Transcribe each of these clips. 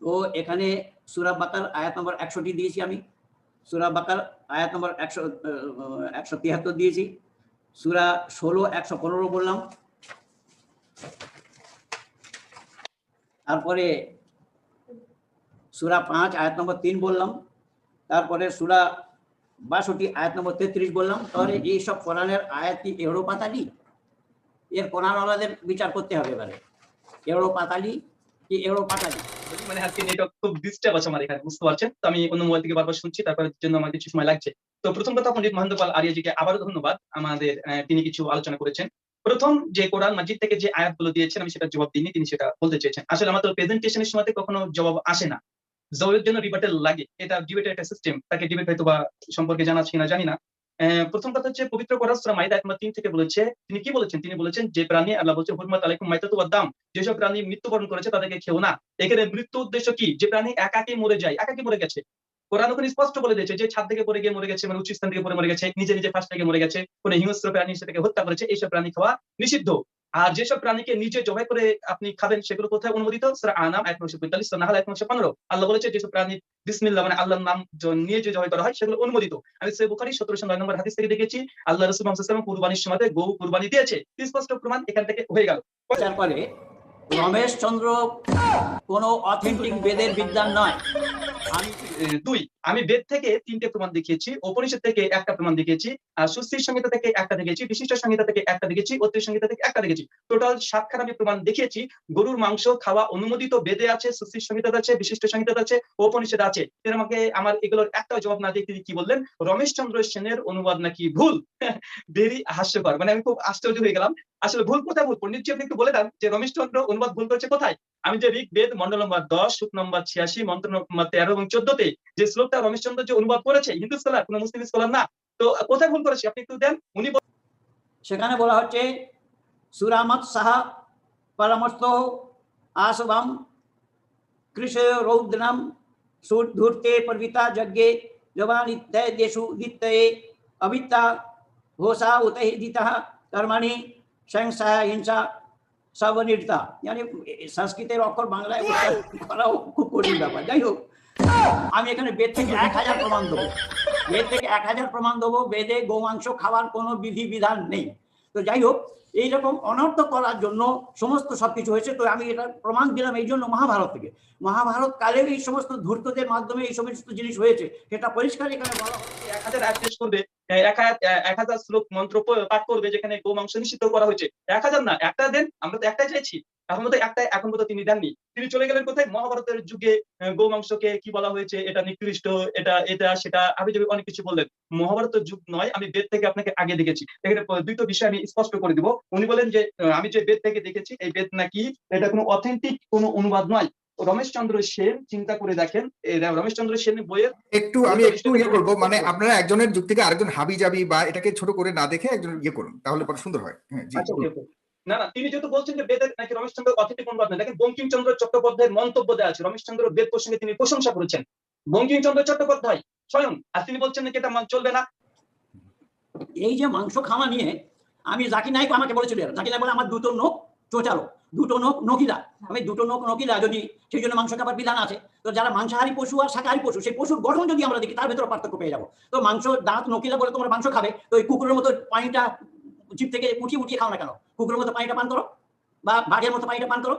তো এখানে সুরা বাকার আয়াত নম্বর একশোটি দিয়েছি আমি। সুরা বাকার আয়াত নম্বর একশো একশো তিয়াত্তর দিয়েছি। সুরা ষোলো একশো পনেরো বললাম তারপরে সুরা পাঁচ আয়াত নম্বর তিন বললাম তারপরে সুরা বাষট্টি আয়াত নম্বর তেত্রিশ বললাম তাহলে এইসব কোরআনের আয়াত কি এড়ো পাতালি? এর কোরআনওয়ালাদের বিচার করতে হবে এবারে। এড়ো পাতালি পাতালি মানে আজকে নেটওয়ার্ক খুব ডিস্টার্ব আছে আমার এখানে, বুঝতে পারছেন? তো আমি অন্য মোবাইল থেকে বারবার শুনছি, তারপরে জন্য আমার কিছু সময় লাগছে। তো প্রথম কথা, পণ্ডিত আবারও ধন্যবাদ। আমাদের তিনি কিছু আলোচনা করেছেন। প্রথম যে কোরআন মাজিদ থেকে যে আয়াতগুলো দিয়েছেন, আমি সেটা জবাব দিইনি, তিনি সেটা বলতে চেয়েছেন। আসলে আমার তো প্রেজেন্টেশনের সময় কখনো জবাব আসে না। জবাবের জন্য লাগে। এটা ডিবেটের একটা সিস্টেম তাকে ডিবেট হয়তো বা সম্পর্কে জানা আছে কিনা জানি না। প্রথম কথা হচ্ছে পবিত্র কোরআন সূরা মাইদা এক নম্বর তিন থেকে বলেছে, তিনি কি বলেছেন? তিনি বলেছেন, যে প্রাণী আল্লাহ বলছে হুরমাত আলাইকুম মাইতাতু দাম যেসব প্রাণী মৃত্যুবরণ করেছে তাদেরকে খেও না। এখানে মৃত্যু উদ্দেশ্য কি? যে প্রাণী একাকে মরে যায়, একাকে মরে গেছে। কোরআন ওখানে স্পষ্ট বলে দিয়েছে যে ছাদ থেকে পড়ে গিয়ে মরে গেছে মানে উচ্চ স্থান থেকে পড়ে মরে গেছে, নিজে নিজে ফাঁস থেকে মরে গেছে, কোন হিংস্র প্রাণী সেটাকে হত্যা করেছে, এইসব প্রাণী খাওয়া নিষিদ্ধ। আর যেসব প্রাণীকে নিজে জবাই করে আপনি খাবেন, সেগুলো কোথায় অনুমোদিত? আনাম এক নশো পঁয়তাল্লিশ নাহাল এক নশো পনেরো। আল্লাহ বলেছে, যেসব প্রাণী বিসমিল্লাহ মানে আল্লাহর নাম নিয়ে যে জবাই করা হয়, সেগুলো অনুমোদিত। আমি সে বুখারি সতেরোশো নয় নম্বর হাদিস থেকে দেখেছি, আল্লাহ রসুল কুরবানির সময় গৌ কুরবানি দিয়েছে স্পষ্ট প্রমাণ এখান থেকে হয়ে গেল। তারপরে রমেশ চন্দ্র অথেন্টিক বেদের বিদ্যান নয়। আমি দুই, আমি বেদ থেকে তিনটে প্রমাণ দেখিয়েছি, উপনিষদ থেকে একটা প্রমাণ দেখিয়েছি, আর সুস্থির সংহিতা থেকে একটা দেখেছি বিশিষ্ট সংহিতা থেকে একটা দেখেছি সংহিতা থেকে একটা দেখেছি টোটাল আমি প্রমাণ দেখিয়েছি, গরুর মাংস, খাওয়া অনুমোদিত বেদে আছে, সুস্থির সংহিতা আছে, বিশিষ্ট সংহিতা আছে, উপনিষদ আছে। তিনি আমাকে আমার এগুলোর একটা জবাব না দিয়ে তিনি কি বললেন? রমেশ চন্দ্র সেনের অনুবাদ নাকি ভুল? ভেরি হাস্যকর। মানে আমি খুব আশ্চর্য হয়ে গেলাম। আসলে ভুল কোথায় ভুল? পণ্ডিত জি আপনি একটু বলে দেন যে রমেশ চন্দ্র অনুবাদ ভুল করেছে কোথায়? আমি যে ঋগ বেদ মন্ডল নম্বর দশ সুখ নম্বর ছিয়াশি মন্ত্র নম্বর তেরো এবং চোদ্দতে যে শ্লোকটা রমেশ চন্দ্র যে অনুবাদ করেছে, হিন্দু স্কলার কোন মুসলিম স্কলার না। তো কোথায় ভুল করেছে? আপনি একটু দেন, উনি বল- সেখানে বলা হচ্ছে সুরামত সাহা পরামর্শ আসবাম কৃষ রৌদ্রম ধূর্তে পর্বিতা যজ্ঞে জবান ইত্যাদি দেশু দিত্যয়ে অবিত্তা ঘোষা উতহি দিতः কর্মাণি সংসা হিংসা সবনির্তা মানে সংস্কৃতের অক্ষর বাংলায় করাও খুব কঠিন ব্যাপার। যাই হোক আমি এখানে বেদ থেকে এক হাজার প্রমাণ দেবো। বেদ থেকে এক হাজার প্রমাণ দেবো। বেদে গোমাংস খাওয়ার কোনো বিধি বিধান নেই। তো যাই হোক এইরকম অনর্থ করার জন্য সমস্ত সবকিছু হয়েছে। তো আমি এটা প্রমাণ দিলাম এই জন্য মহাভারত থেকে। মহাভারত কালে এই সমস্ত ধূর্তদের মাধ্যমে এই সমস্ত জিনিস হয়েছে। সেটা পরিষ্কার এখানে বলা এক হাজার আয়াত করবে এক এক হাজার শ্লোক মন্ত্র পাঠ করবে যেখানে গো মাংস নিষিদ্ধ করা হয়েছে। এক হাজার না, একটা দেন, আমরা তো একটাই চাইছি। এখন মতো একটাই এখন মতো তিনি দেননি। তিনি চলে গেলেন কোথায়? মহাভারতের যুগে আহ, গো মাংসকে কি বলা হয়েছে? এটা নিকৃষ্ট এটা এটা সেটা আমি যদি অনেক কিছু বললেন। মহাভারতের যুগ নয় আমি বেদ থেকে আপনাকে আগে দেখেছি। এখানে দুটো বিষয় আমি স্পষ্ট করে দিব। উনি বলেন যে আমি যে বেদ থেকে দেখেছি এই বেদ নাকি এটা কোনো অথেন্টিক কোনো অনুবাদ নয়। রমেশ চন্দ্র সেন চিন্তা করে দেখেন এই রমেশ চন্দ্র সেন বইয়ের একটু আমি একটু ইয়ে করব। মানে আপনারা একজনের যুক্তিকে আরেকজন হাবি যাবি বা এটাকে ছোট করে না দেখে একজন ইয়ে করুন তাহলে পরে সুন্দর হয়। হ্যাঁ আচ্ছা. না না, তিনি যেহেতু বলছেন যে বেদের নাকি রমেশচন্দ্র অথেন্টিক অনুবাদ নয় দেখেন বঙ্কিমচন্দ্র চট্টোপাধ্যায়ের মন্তব্য দেওয়া আছে। রমেশচন্দ্র বেদ প্রসঙ্গে তিনি প্রশংসা করেছেন। বঙ্কিমচন্দ্র চট্টোপাধ্যায়, স্বয়ং, আর তিনি বলছেন নাকি এটা চলবে না। এই যে মাংস খাওয়া নিয়ে আমি জাকি নাইক আমাকে বলেছিল। জাকি নাইক বলে, আমার দুটো নোখ চোচালো দুটো নোখ নকিলা আমি দুটো নোখ নকিলা যদি সেই জন্য মাংস খাবার বিধান আছে, তো যারা মাংসাহারী পশু আর শাকাহারী পশু, সেই পশুর গঠন যদি আমরা দেখি, তার ভেতরে পার্থক্য পেয়ে যাব। তো মাংস, দাঁত নকিলা বলে তোমরা মাংস খাবে। তো ওই কুকুরের মতো পানিটা জিপ থেকে উঠিয়ে উঠিয়ে খাও না কেন? কুকুরের মতো পানিটা পান করো বা বাঘের মতো পানিটা পান করো।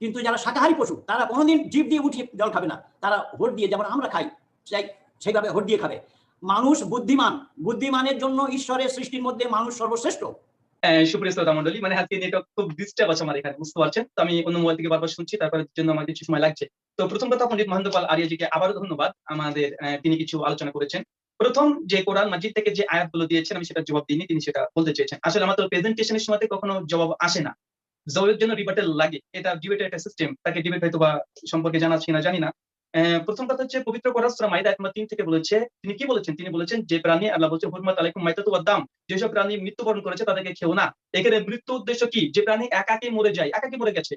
কিন্তু যারা শাকাহারী পশু তারা কোনোদিন জিভ দিয়ে উঠিয়ে জল খাবে না। তারা হোট দিয়ে যেমন আমরা খাই সেই সেইভাবে হোট দিয়ে খাবে। মানুষ বুদ্ধিমান বুদ্ধিমানের জন্য ঈশ্বরের সৃষ্টির মধ্যে মানুষ সর্বশ্রেষ্ঠ। আহ, সুপ্রিয় শ্রোতা মন্ডলী মানে আজকে নেটওয়ার্ক খুব ডিস্টার্ব আছে আমার এখানে বুঝতে পারছেন? তো আমি অন্য মোবাইল থেকে বারবার শুনছি তারপরে জন্য আমার কিছু সময় লাগছে। তো প্রথম কথা পণ্ডিত মহেন্দ্র পাল আরিয়াজিকে আবারও ধন্যবাদ। আমাদের তিনি কিছু আলোচনা করেছেন। প্রথম যে কোরআন মাজিদ থেকে যে আয়াতগুলো দিয়েছেন, আমি সেটা জবাব দিইনি, তিনি সেটা বলতে চেয়েছেন। আসলে আমার তো প্রেজেন্টেশনের সময় কখনো জবাব আসে না। জবাবের জন্য রিবাটেল লাগে। এটা ডিবেটের একটা সিস্টেম তাকে ডিবেট হয়তো বা সম্পর্কে জানা কিনা জানি না। প্রথম কথা হচ্ছে, পবিত্র কোরআন সূরা মাইদা তিন থেকে বলেছে, তিনি কি বলেছেন? তিনি বলেছেন যে প্রাণী, আল্লাহ বলছে, হুরমাত আলাইকুম মাইতাতু দাম। যেসব প্রাণী মৃত্যুবরণ করেছে তাদেরকে খেও না। এখানে মৃত্যু উদ্দেশ্য কি? যে প্রাণী একাকে মরে যায়, একাকে মরে গেছে।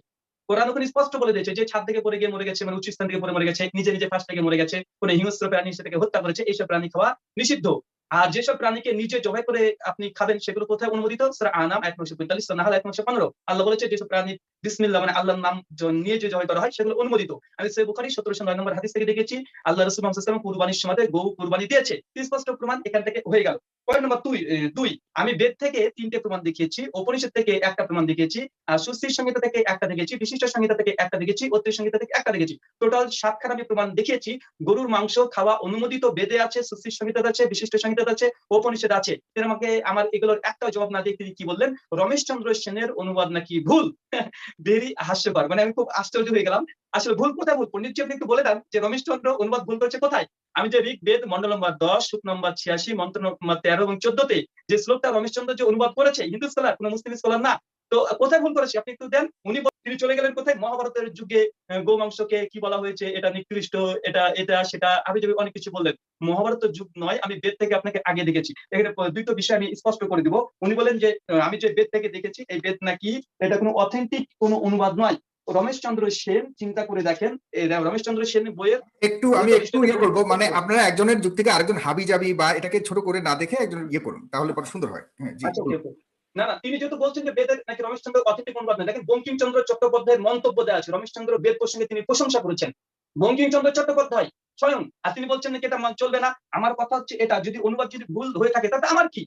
কোরআন ওখানে স্পষ্ট বলে দিয়েছে, যে ছাদ থেকে পড়ে গিয়ে মরে গেছে মানে উচ্চ স্থান থেকে পড়ে মরে গেছে নিজে নিজে ফাঁস থেকে মরে গেছে, কোনো হিংস্র প্রাণী সেটাকে হত্যা করেছে, এইসব প্রাণী খাওয়া নিষিদ্ধ। আর যেসব প্রাণীকে নিজে জবাই করে আপনি খাবেন সেগুলো কোথায় অনুমোদিত? সূরা আনাম এক নশো পঁয়তাল্লিশ নাহাল এক নশো পনেরো। আল্লাহ বলেছে, যেসব প্রাণী বিসমিল্লাহ মানে আল্লাহর নাম নিয়ে যে জবাই করা হয়, সেগুলো অনুমোদিত। আমি সে বুখারি সতেরোশো নয় নম্বর হাদিস থেকে দেখেছি, আল্লাহ রসুল মোহাম্মদ কুরবানির সময় গৌ কুরবানি দিয়েছে। স্পষ্ট প্রমাণ এখান থেকে হয়ে গেল। পয়েন্ট নম্বর দুই দুই, আমি বেদ থেকে তিনটে প্রমাণ দেখিয়েছি, উপনিষদ থেকে একটা প্রমাণ দেখিয়েছি, আর সুস্থির সংহিতা থেকে একটা দেখেছি, বিশিষ্ট সংহিতা থেকে একটা দেখেছি অত্রিশ সংহিতা থেকে একটা দেখেছি। টোটাল সাতখান আমি প্রমাণ দেখিয়েছি, গরুর মাংস খাওয়া অনুমোদিত বেদে আছে সুস্থির সংহিতা আছে, বিশিষ্ট সংহিতা আছে উপনিষেদ আছে। আমাকে আমার এগুলোর একটা জবাব না কি বললেন? রমেশ চন্দ্র সেনের অনুবাদ নাকি ভুল? হাস্যকর। মানে আমি খুব আশ্চর্য হয়ে গেলাম। আসলে ভুল কোথায় ভুল? পণ্ডিতজি, আপনি একটু বলে দেন যে রমেশ চন্দ্র অনুবাদ ভুল করেছে কোথায়? আমি যে ঋগ, বেদ, মন্ডল নম্বর দশ শুক নম্বর ছিয়াশি, মন্ত্র নম্বর তেরো এবং চোদ্দতে যে শ্লোকটা রমেশ চন্দ্র যে অনুবাদ করেছে, হিন্দু স্কলার কোন মুসলিম স্কলার না তো কোথায় ভুল করেছে? আপনি একটু দেন। উনি তিনি চলে গেলেন কোথায়? মহাভারতের যুগে আহ, গোমাংসকে কি বলা হয়েছে? এটা নিকৃষ্ট এটা এটা সেটা আমি যদি অনেক কিছু বললেন। মহাভারতের যুগ নয় আমি বেদ থেকে আপনাকে আগে দেখেছি। এখানে দুটো বিষয় আমি স্পষ্ট করে দিব। উনি বলেন যে আমি যে বেদ থেকে দেখেছি এই বেদ নাকি এটা কোনো অথেন্টিক কোনো অনুবাদ নয়। রমেশ চন্দ্র সেন চিন্তা করে দেখেন। এই রমেশ চন্দ্র সেন বইয়ের একটু আমি একটু ইয়ে করব। মানে আপনারা একজনের যুক্তিকে আরেকজন হাবি যাবি বা এটাকে ছোট করে না দেখে একজন ইয়ে করুন তাহলে পরে সুন্দর হয়। হ্যাঁ না না, তিনি যেহেতু বলছেন যে বেদের নাকি রমেশচন্দ্র অথেন্টিক অনুবাদ না দেখেন বঙ্কিমচন্দ্র চট্টোপাধ্যায়ের মন্তব্য দেওয়া আছে রমেশচন্দ্র বেদ প্রসঙ্গে তিনি প্রশংসা করেছেন। বঙ্কিমচন্দ্র চট্টোপাধ্যায়, স্বয়ং, আর তিনি বলছেন নাকি এটা চলবে না, আমার কথা হচ্ছে এটা, যদি অনুবাদ যদি ভুল হয়ে থাকে তাতে আমার কি?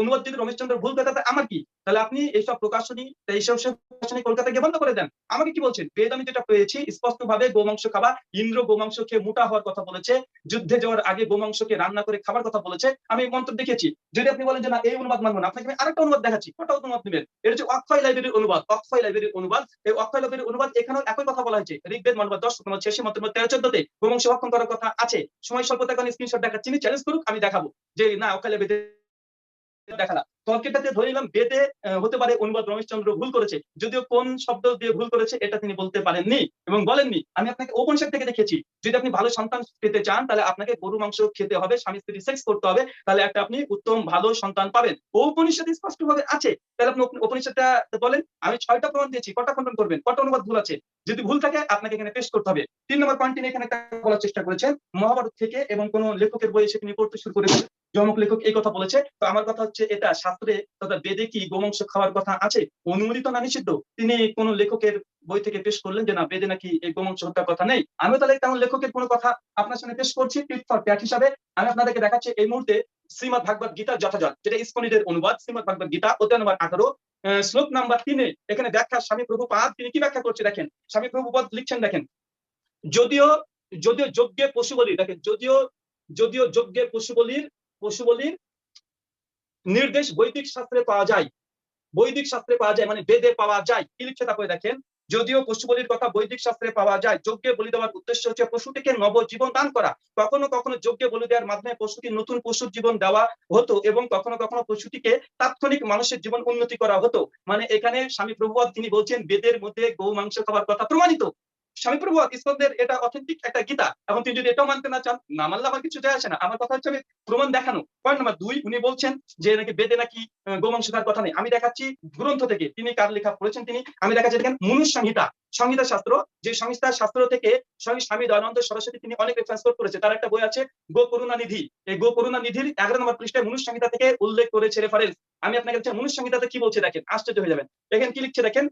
অনুবাদ যদি রমেশচন্দ্র ভুল করে আমার কি? তাহলে আপনি এইসব প্রকাশনী এইসব প্রকাশনী কলকাতা গিয়ে বন্ধ করে দেন। আমাকে কি বলছেন? বেদ আমি যেটা পেয়েছি স্পষ্ট ভাবে গোমাংস খাওয়া, ইন্দ্র গোমাংস খেয়ে মোটা হওয়ার কথা বলেছে, যুদ্ধে যাওয়ার আগে গোমাংসকে রান্না করে খাবার কথা বলেছে। আমি মন্ত্র দেখেছি যদি আপনি বলেন যে না, এই অনুবাদ মানবো না, আপনাকে আমি আরেকটা অনুবাদ দেখাচ্ছি। কোনটা অনুবাদ নেবেন? এটা হচ্ছে অক্ষয় লাইব্রেরির অনুবাদ, অক্ষয় লাইব্রেরির অনুবাদ। এই অক্ষয় লাইব্রেরির অনুবাদ এখানেও একই কথা বলা হয়েছে। ঋগ্বেদ মানবাদ দশ নম্বর শেষে মন্ত্র তেরো, চোদ্দতে গোমাংস ভক্ষণ করার কথা আছে। সময় স্বল্পতার কারণে স্ক্রিনশট দেখাচ্ছি চ্যালেঞ্জ করুক, আমি দেখাবো। যে না, অক্ষয় লাইব্রেরি দেখালাম তর্কেটাতে ধরে নিলাম বেদে হতে পারে অনুবাদ রমেশচন্দ্র ভুল করেছে। যদিও কোন শব্দ দিয়ে ভুল করেছে, এটা তিনি বলতে পারেননি এবং বলেননি। আমি আপনাকে উপনিষদ থেকে দেখেছি যদি আপনি ভালো সন্তান পেতে চান, তাহলে আপনাকে গরু মাংস খেতে হবে, স্বামী স্ত্রী সেক্স করতে হবে, তাহলে একটা আপনি উত্তম ভালো সন্তান পাবেন। উপনিষদ স্পষ্ট ভাবে আছে। তাহলে আপনি উপ- উপনিষদটা বলেন, আমি ছয়টা প্রমাণ দিয়েছি, কটা খণ্ডন করবেন, কটা অনুবাদ ভুল আছে? যদি ভুল থাকে, আপনাকে এখানে পেশ করতে হবে। তিন নম্বর পয়েন্ট তিনি এখানে বলার চেষ্টা করেছেন। মহাভারত থেকে এবং কোন লেখকের বই এসে তিনি পড়তে শুরু করেছেন জমক লেখক এই কথা বলেছে। তো আমার কথা হচ্ছে এটা, শাস্ত্রে তথা বেদে কি গোমাংস খাওয়ার কথা আছে? অনুমোদিত না নিষিদ্ধ? তিনি কোন লেখকের বই থেকে পেশ করলেন যে না, বেদে নাকি এই গোমাংস হত্যার কথা নেই। আমি তাহলে তেমন লেখকের কোনো কথা আপনার সামনে পেশ করছি, টিট ফর ট্যাট হিসাবে। আমি আপনাদেরকে দেখাচ্ছি এই মুহূর্তে শ্রীমদ ভাগবত গীতা যথাযথ, যেটা ইস্কনিদের অনুবাদ, শ্রীমদ ভাগবত গীতা, অধ্যায় নম্বর আঠারো শ্লোক নাম্বার তিনে, এখানে ব্যাখ্যা স্বামী প্রভুপাদ, তিনি কি ব্যাখ্যা করছে দেখেন? স্বামী প্রভুপাদ লিখছেন দেখেন, যদিও যদিও যজ্ঞে পশু বলি দেখেন, যদিও যদিও যজ্ঞে পশু বলির পশু বলির নির্দেশ বৈদিক শাস্ত্রে পাওয়া যায়। বৈদিক শাস্ত্রে পাওয়া যায় মানে বেদে পাওয়া যায়। কি লিখছে তারপরে দেখেন? যদিও পশু বলির কথা বৈদিক শাস্ত্রে পাওয়া যায়, যজ্ঞে বলি দেওয়ার উদ্দেশ্য হচ্ছে পশুটিকে নবজীবন দান করা। কখনো কখনো যজ্ঞে বলি দেওয়ার মাধ্যমে পশুকে নতুন পশুর জীবন দেওয়া হতো এবং কখনো কখনো পশুটিকে তাৎক্ষণিক মানুষের জীবন উন্নতি করা হতো। মানে এখানে স্বামী প্রভুপাদ তিনি বলছেন, বেদের মধ্যে গৌ মাংস খাওয়ার কথা প্রমাণিত। স্বামী প্রভুপাদ ইসলামদের এটা অথেন্টিক একটা গীতা। এখন তিনি যদি এটাও মানতে না চান, না মানলে আমার কিছু যায় আসে না। আমার কথা হচ্ছে আমি প্রমাণ দেখানো। পয়েন্ট নাম্বার দুই, উনি বলছেন যে নাকি বেদে নাকি গোমাংস খাওয়ার কথা নেই। আমি দেখাচ্ছি গ্রন্থ থেকে। তিনি কার লেখা পড়েছেন তিনি? আমি দেখাচ্ছি দেখেন মনুষ সংহিতা। সংহিতা শাস্ত্র, যে সংহিতা শাস্ত্র থেকে স্বামী দয়ানন্দ সরস্বতী তিনি অনেক রেফারেন্স করেছে তার একটা বই আছে গো করুণা নিধি এই গো করুণা নিধির এগারো নম্বর পৃষ্ঠায় মনুষ সংহিতা থেকে উল্লেখ করেছে রেফারেন্স আমি আপনাকে মনুষ সংহিতাতে কি বলছে দেখেন? আশ্চর্য হয়ে যাবেন। এখানে কি লিখছে দেখেন?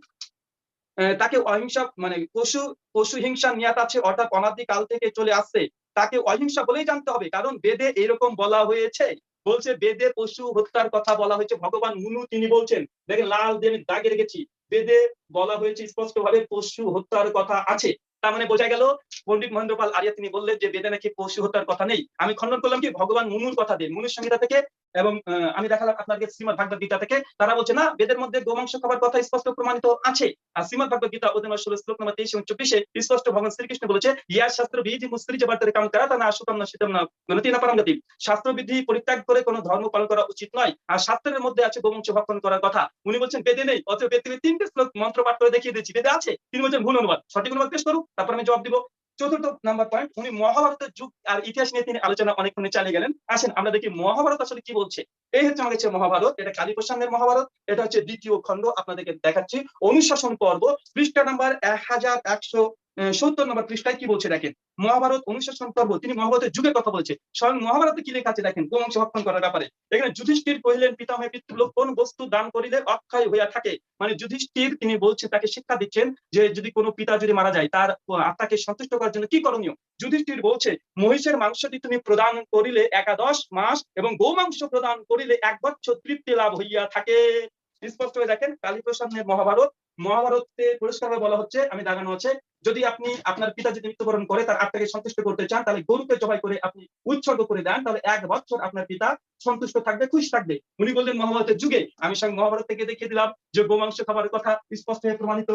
তাকে অহিংসা মানে পশু পশু হিংসা নিয়াত আছে অর্থাৎ অনাদিকাল থেকে চলে আসছে। তাকে অহিংসা বলেই জানতে হবে, কারণ বেদে এরকম বলা হয়েছে। বলছে, বেদে পশু হত্যার কথা বলা হয়েছে। ভগবান মুনু তিনি বলছেন, দেখেন লাল দিয়ে দাগে রেখেছি বেদে বলা হয়েছে স্পষ্ট ভাবে পশু হত্যার কথা আছে। তার মানে বোঝা গেল, পণ্ডিত মহেন্দ্র পাল আরিয়া তিনি বললেন যে, বেদে নাকি পশু হত্যার কথা নেই। আমি খণ্ডন করলাম কি, ভগবান মুনুর কথা দিয়ে মুনুর সংহিতা থেকে এবং আমি দেখালাম আপনাকে শ্রীমদ ভাগবত গীতা থেকে। তারা বলছে, না, বেদের মধ্যে গোমাংস খাবার কথা স্পষ্ট প্রমাণিত আছে। আর শ্রীমদ ভাগবত গীতা নম্বর ষোলো শ্লোক নম্বর তেইশ এবং চব্বিশে স্পষ্ট ভগবান শ্রীকৃষ্ণ বলেছে, ইয়া শাস্ত্র বিধি মুস্ত্রি যে বার্তারে কাম করা, তা না সুতম না শীতম না গণতি না পারঙ্গতি শাস্ত্র বিধি পরিত্যাগ করে কোনো ধর্ম পালন করা উচিত নয়। আর শাস্ত্রের মধ্যে আছে গোমাংস ভক্ষণ করার কথা। উনি বলছেন, বেদে নেই অথবা বেদ তিনটে শ্লোক মন্ত্র পাঠ করে দেখিয়ে দিচ্ছি বেদে আছে? তিনি বলছেন, ভুল অনুবাদ। সঠিক অনুবাদ পেশ করুক তারপর আমি জবাব দিব চতুর্থ নাম্বার পয়েন্ট উনি মহাভারতের যুগ আর ইতিহাস নিয়ে তিনি আলোচনা অনেকক্ষণ চালিয়ে গেলেন। আসেন, আমরা দেখি মহাভারত আসলে কি বলছে? এই হচ্ছে কাছে মহাভারত, এটা কালী প্রসঙ্গের মহাভারত, এটা হচ্ছে দ্বিতীয় খণ্ড আপনাদেরকে দেখাচ্ছি। অনুশাসন পর্ব, পৃষ্ঠা নাম্বার এক হাজার একশো সত্তর নম্বর পৃষ্ঠায় কি বলছে দেখেন? মহাভারত অনুশাসন পর্ব তিনি মহাভারতের যুগের কথা বলছে। স্বয়ং মহাভারতে কি লেখা আছে দেখেন? গোমাংস ভক্ষণ করার ব্যাপারে। এখানে যুধিষ্ঠির কহিলেন পিতামহ পিতৃলোক কোন বস্তু দান করিলে অক্ষয় হইয়া থাকে? মানে যুধিষ্ঠির, তিনি বলছে, তাকে শিক্ষা দিচ্ছেন যে যদি কোনো পিতা যদি মারা যায়, তার আত্মাকে সন্তুষ্ট করার জন্য কি করণীয়? যুধিষ্ঠির বলছে, মহিষের মাংসটি তুমি প্রদান করিলে একাদশ মাস এবং গোমাংস প্রদান করিলে এক বছর তৃপ্তি লাভ হইয়া থাকে। স্পষ্ট হয়ে দেখেন কালীপ্রসন্নের মহাভারত মহাভারতে পরিষ্কারভাবে বলা হচ্ছে, আমি দাগানো আছে। যদি আপনি আপনার পিতা যদি মৃত্যুবরণ করে তার আত্মাকে সন্তুষ্ট করতে চান, তাহলে গরুকে জবাই করে আপনি উৎসর্গ করে দেন। তাহলে এক বছর আপনার পিতা সন্তুষ্ট থাকবে, খুশি থাকবে। উনি বললেন, মহাভারতের যুগে আমি সঙ্গে মহাভারত থেকে দেখিয়ে দিলাম যে গোমাংস খাবারের কথা স্পষ্ট হয়ে প্রমাণিত।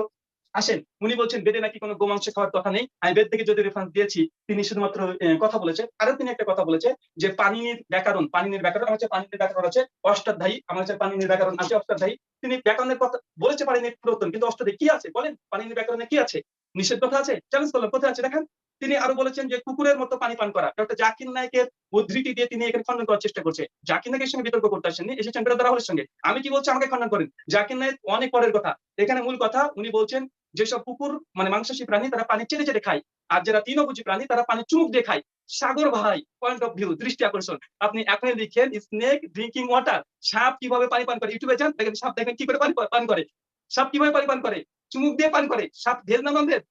আসেন, উনি বলছেন, বেদে নাকি কোনো গোমাংস খাওয়ার কথা নেই। আমি বেদ থেকে যদি রেফারেন্স দিয়েছি, তিনি শুধুমাত্র কথা বলেছে আরও তিনি একটা কথা বলেছে যে পানিনির ব্যাকরণ পানিনির ব্যাকরণ আমার পানিনির ব্যাকরণ আছে, অষ্টাধ্যায়ী আমার কাছে পানিনির ব্যাকরণ আছে, অষ্টাধ্যায়ী। তিনি ব্যাকরণের কথা বলেছে পানিনির পুরাতন কিন্তু অষ্টাধ্যায়ী কি আছে? বলেন, পানিনির ব্যাকরণে কি আছে? নিষেধ কথা আছে? চ্যালেঞ্জ করলাম, কোথায় আছে? দেখেন। তিনি আরও বলেছেন যে কুকুরের মতো পানি পান করা। ডক্টর জাকির নায়কের উদ্ধৃতি দিয়ে তিনি এখানে খণ্ডন করার চেষ্টা করছে। জাকির নায়কের সঙ্গে বিতর্ক করতে আসেননি এসেছেন বেরোদা রাহুলের সঙ্গে। আমি কি বলছি? আমাকে খণ্ডন করেন। জাকির নায়ক অনেক পরের কথা। এখানে মূল কথা, উনি বলছেন যেসব কুকুর মানে মাংসাশী প্রাণী, তারা পানি চেনে চেনে খায়। আর যারা তৃণভোজী প্রাণী, তারা পানি চুমুক দিয়ে খায়। সাগর ভাই পয়েন্ট অফ ভিউ দৃষ্টি আকর্ষণ। আপনি এখনই লিখেন স্নেক ড্রিঙ্কিং ওয়াটার সাপ কীভাবে পানি পান করে? ইউটিউবে যান, দেখেন সাপ দেখেন কি করে পানি পান করে। সাপ কীভাবে পানি পান করে? চুমুক দিয়ে পান করে। সাপ ভেজ না, নন ভেজ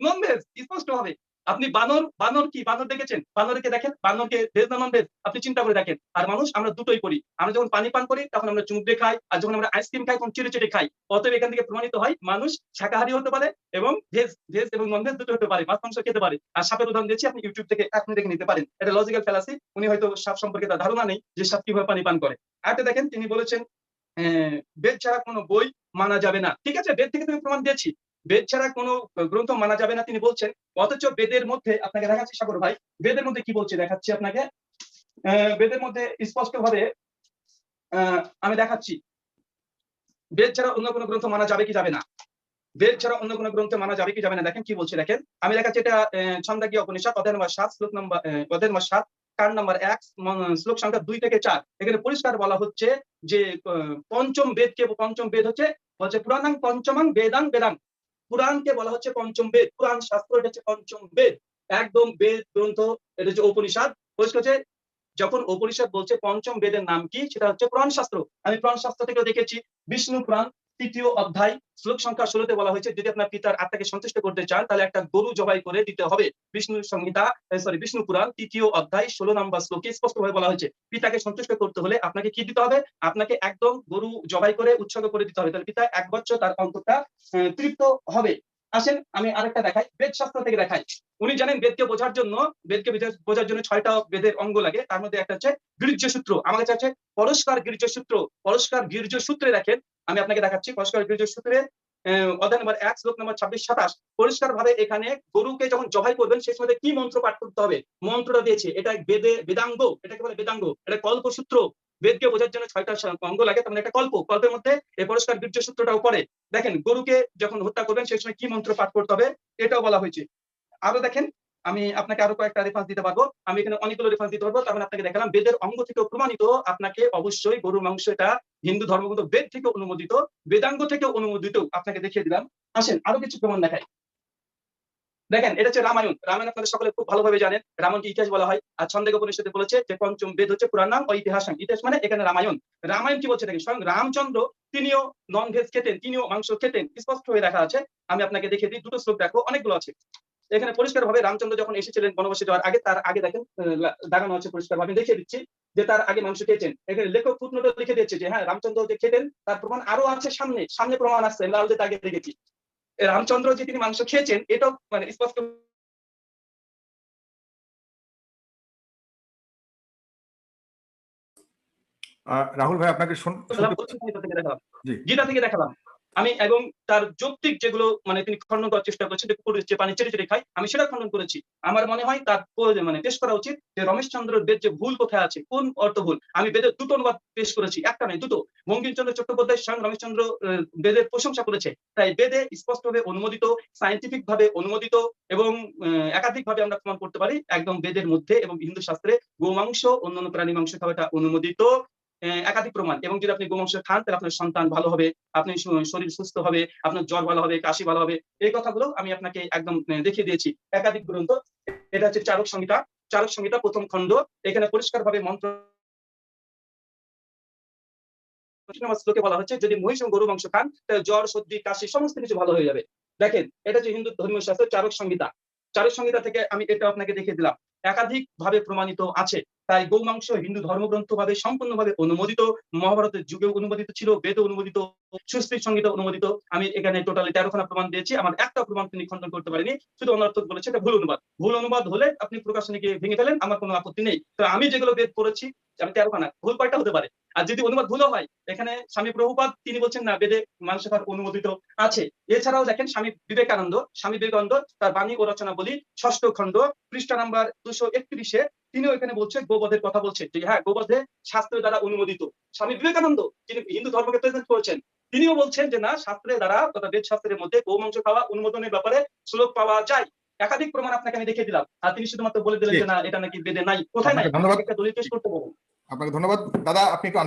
নন ভেজ স্পষ্ট হবে। আপনি বানর বানর কি? বানর দেখেছেন? বানরকে দেখেন? বানরকে ভেজ না আপনি চিন্তা করে দেখেন। আর মানুষ, আমরা দুটোই করি। আমরা যখন পানি পান করি, তখন আমরা চুমুক দিয়ে খাই, আর যখন আমরা আইসক্রিম খাই, তখন চেটে চেটে খাই। অতএব এখান থেকে প্রমাণিত হয়, মানুষ শাকাহারি হতে পারে এবং ভেজ ভেজ এবং নন ভেজ দুটো হতে পারে, মাছ, মাংস খেতে পারে। আর সাপের উদাহরণ দিচ্ছি আপনি ইউটিউব থেকে আপনি দেখে নিতে পারেন। এটা লজিক্যাল ফেলাসি উনি হয়তো সাপ সম্পর্কে তার ধারণা নেই যে সাপ কীভাবে পানি পান করে। আরেকটা দেখেন, তিনি বলেছেন বেদ ছাড়া কোনো বই মানা যাবে না। ঠিক আছে? বেদ থেকে তুমি প্রমাণ দিয়েছি। বেদ ছাড়া কোনো গ্রন্থ মানা যাবে না তিনি বলছেন। অথচ বেদের মধ্যে আপনাকে দেখাচ্ছি সাগর ভাই বেদের মধ্যে কি বলছে? দেখাচ্ছি আপনাকে। বেদের মধ্যে স্পষ্ট ভাবে আমি দেখাচ্ছি। বেদ ছাড়া অন্য কোনো গ্রন্থ মানা যাবে কি যাবে না? বেদ ছাড়া অন্য কোনো গ্রন্থ মানা যাবে কি যাবে না? দেখেন কি বলছে দেখেন। আমি দেখাচ্ছি এটা আহ, ছন্দাগীয় উপনিষদ অধ্যায় নম্বর সাত শ্লোক নম্বর অধ্যায় নম্বর সাত কার নাম্বার এক শ্লোক সংখ্যা দুই থেকে চার। এখানে পরিষ্কার বলা হচ্ছে যে পঞ্চম বেদ কে পঞ্চম বেদ হচ্ছে বলছে পুরাণাং পঞ্চমাং বেদাং বেদাং। পুরাণকে বলা হচ্ছে পঞ্চম বেদ। পুরাণ শাস্ত্র, এটা হচ্ছে পঞ্চম বেদ। একদম বেদ, গ্রন্থ, এটা হচ্ছে উপনিষদ। পরিষ্কার হচ্ছে? যখন উপনিষদ বলছে পঞ্চম বেদের নাম কি? সেটা হচ্ছে পুরাণ শাস্ত্র আমি পুরাণ শাস্ত্র থেকে দেখেছি। বিষ্ণু পুরাণ তৃতীয় অধ্যায় শ্লোক সংখ্যা ষোলোতে বলা হয়েছে, যদি আপনার পিতার আত্মাকে সন্তুষ্ট করতে চান, তাহলে একটা গরু জবাই করে দিতে হবে। বিষ্ণু সংহিতা সরি বিষ্ণু পুরাণ, তৃতীয় অধ্যায়, ষোলো নম্বর শ্লোকে স্পষ্টভাবে বলা হয়েছে, পিতাকে সন্তুষ্ট করতে হলে আপনাকে কি দিতে হবে? আপনাকে একদম গরু জবাই করে উৎসর্গ করে দিতে হবে। তাহলে পিতা এক বছর তার অন্তরটা তৃপ্ত হবে। আসেন, আমি আরেকটা দেখাই বেদ শাস্ত্র থেকে দেখাই। উনি জানেন বেদকে বোঝার জন্য, বেদকে বোঝার- জন্য ছয়টা বেদের অঙ্গ লাগে। তার মধ্যে একটা হচ্ছে গির্জ সূত্র। আমার কাছে আছে পরস্কার গির্জ সূত্র। পরস্কার গির্জ সূত্রে দেখেন আমি আপনাকে দেখাচ্ছি পরস্কার গির্জ সূত্রে অধ্যায় নম্বর এক, শ্লোক নম্বর ছাব্বিশ, সাতাশ। পরিষ্কার ভাবে এখানে গরুকে যখন জবাই করবেন, সেই সময় কি মন্ত্র পাঠ করতে হবে? মন্ত্রটা দিয়েছে, এটা বেদে, বেদাঙ্গ, এটাকে বলে বেদাঙ্গ, এটা কল্পসূত্র। বেদকে বোঝার জন্য ছয়টা অঙ্গ লাগে, তার মানে একটা কল্প। কল্পের মধ্যে এই পরিষ্কার বীর্য সূত্রটাও পড়ে। দেখেন, গরুকে যখন হত্যা করবেন, সেই সময় কি মন্ত্র পাঠ করতে হবে? এটাও বলা হয়েছে। আরও দেখেন আমি আপনাকে আরও কয়েকটা রেফারেন্স দিতে পারব। আমি এখানে অনেকগুলো রেফারেন্স দিতে পারব। তার মানে আপনাকে দেখালাম, বেদের অঙ্গ থেকে প্রমাণিত আপনাকে অবশ্যই গরু মাংস এটা হিন্দু ধর্মগত বেদ থেকে অনুমোদিত, বেদাঙ্গ থেকে অনুমোদিত আপনাকে দেখিয়ে দিলাম। আসেন, আরও কিছু প্রমাণ দেখাই। দেখেন, এটা হচ্ছে রামায়ণ। রামায়ণ আপনাদের সকলে খুব ভালোভাবে জানেন। রামায়ণকে ইতিহাস বলা হয়। আর ছন্দেক উপনিষদে বলেছে যে, পঞ্চম বেদ হচ্ছে পুরাণ নাম ইতিহাস ইতিহাস মানে এখানে রামায়ণ। রামায়ণ কি বলছে দেখেন, স্বয়ং রামচন্দ্র তিনিও নন ভেজ খেতেন, তিনিও মাংস খেতেন। স্পষ্ট হয়ে দেখা আছে। আমি আপনাকে দেখে দিই, দুটো শ্লোক দেখো, অনেকগুলো আছে। এখানে পরিষ্কার ভাবে রামচন্দ্র যখন এসেছিলেন বনবাসে যাওয়ার আগে তার আগে দেখেন দাগানো আছে পরিষ্কার ভাবে দেখিয়ে দিচ্ছি যে তার আগে মাংস খেয়েছেন। এখানে লেখক ফুটনোটে লিখে দিয়েছে যে হ্যাঁ রামচন্দ্র যে খেতেন তার প্রমাণ আরও আছে সামনে। সামনে প্রমাণ আসছে লাল যে আগে দেখেছি। রামচন্দ্র যে তিনি মাংস খেয়েছেন এটাও মানে স্পষ্ট রাহুল ভাই আপনাকে গীতা থেকে দেখালাম। আমি এবং তার যৌক্তিক যেগুলো মানে তিনি খণ্ডন করার চেষ্টা করেছেন যে পানি চেটে চেটে খাই আমি সেটা খণ্ডন করেছি। আমার মনে হয় তার মানে টেস্ট করা উচিত যে রমেশ চন্দ্রের বেদ যে ভুল কোথায় আছে, কোন অর্থ ভুল? আমি বেদের দুটো অনুবাদ পেশ করেছি, একটা নয়, দুটো। বঙ্কিমচন্দ্র চট্টোপাধ্যায় স্বয়ং রমেশচন্দ্র বেদের প্রশংসা করেছে। তাই বেদে স্পষ্টভাবে অনুমোদিত সায়েন্টিফিক ভাবে অনুমোদিত এবং একাধিক ভাবে আমরা প্রমাণ করতে পারি, একদম বেদের মধ্যে এবং হিন্দু শাস্ত্রে গোমাংস, অন্যান্য প্রাণী মাংস খাওয়াটা অনুমোদিত। একাধিক প্রমাণ। এবং যদি আপনি গোমাংস খান, তাহলে আপনার সন্তান ভালো হবে, আপনি শরীর সুস্থ হবে, আপনার জ্বর ভালো হবে, কাশি ভালো হবে, এই কথাগুলো আমি আপনাকে একদম দেখিয়ে দিয়েছি। একাধিক গ্রন্থ, এটা হচ্ছে চারক সংহিতা। চারক সংহিতা, প্রথম খণ্ড, এখানে পরিষ্কারভাবে মন্ত্র শ্লোকে বলা হচ্ছে, যদি মহিষ গরু মাংস খান, তাহলে জ্বর, সর্দি, কাশি সমস্ত কিছু ভালো হয়ে যাবে। দেখেন, এটা যে হিন্দু ধর্মীয় শাস্ত্র, চারক সংহিতা। চারক সংহিতা থেকে আমি এটা আপনাকে দেখিয়ে দিলাম। একাধিক ভাবে প্রমাণিত আছে। তাই গৌমাংস হিন্দু ধর্মগ্রন্থ ভাবে সম্পূর্ণভাবে অনুমোদিত, মহাভারতের যুগে অনুমোদিত ছিল বেদে অনুমোদিত সুস্থির সংহিতা অনুমোদিত। আমি এখানে টোটালি তেরোখানা প্রমাণ দিয়েছি, আমার একটা প্রমাণ তিনি খণ্ডন করতে পারেনি, শুধু অনর্থক বলেছে এটা ভুল অনুবাদ। ভুল অনুবাদ হলে আপনি প্রকাশনীকে ভেঙে ফেলেন, আমার কোনো আপত্তি নেই। তো আমি যেগুলো বেদ পড়েছি, আমি তেরোখানা, ভুল কয়টা হতে পারে? আর যদি অনুবাদ ভুলও হয়, এখানে স্বামী প্রভুপাদ, তিনি বলছেন, না, বেদে খাওয়ার অনুমোদিত আছে। এছাড়াও দেখেন স্বামী বিবেকানন্দ স্বামী বিবেকানন্দ, তার বাণী ও রচনা বলি ষষ্ঠ খণ্ড, পৃষ্ঠা নাম্বার দুশো একত্রিশে তিনিও ওইখানে বলছে গোবধের কথা বলছেন যে হ্যাঁ গোবধে শাস্ত্রের দ্বারা অনুমোদিত। স্বামী বিবেকানন্দ যিনি হিন্দু ধর্মকে প্রেজেন্ট করেছেন তিনিও বলছেন যে না শাস্ত্রের দ্বারা তথা বেদ শাস্ত্রের মধ্যে গোমাংস খাওয়া অনুমোদনের ব্যাপারে সুযোগ পাওয়া যায়। একাধিক প্রমাণ আপনাকে আমি দেখিয়ে দিলাম। আর তিনি শুধুমাত্র বলে দিলেন যে না এটা নাকি বেদে নাই। কোথায় নাই? দলিল পেশ করতে পারব আপনাকে ধন্যবাদ। দাদা আপনি একটু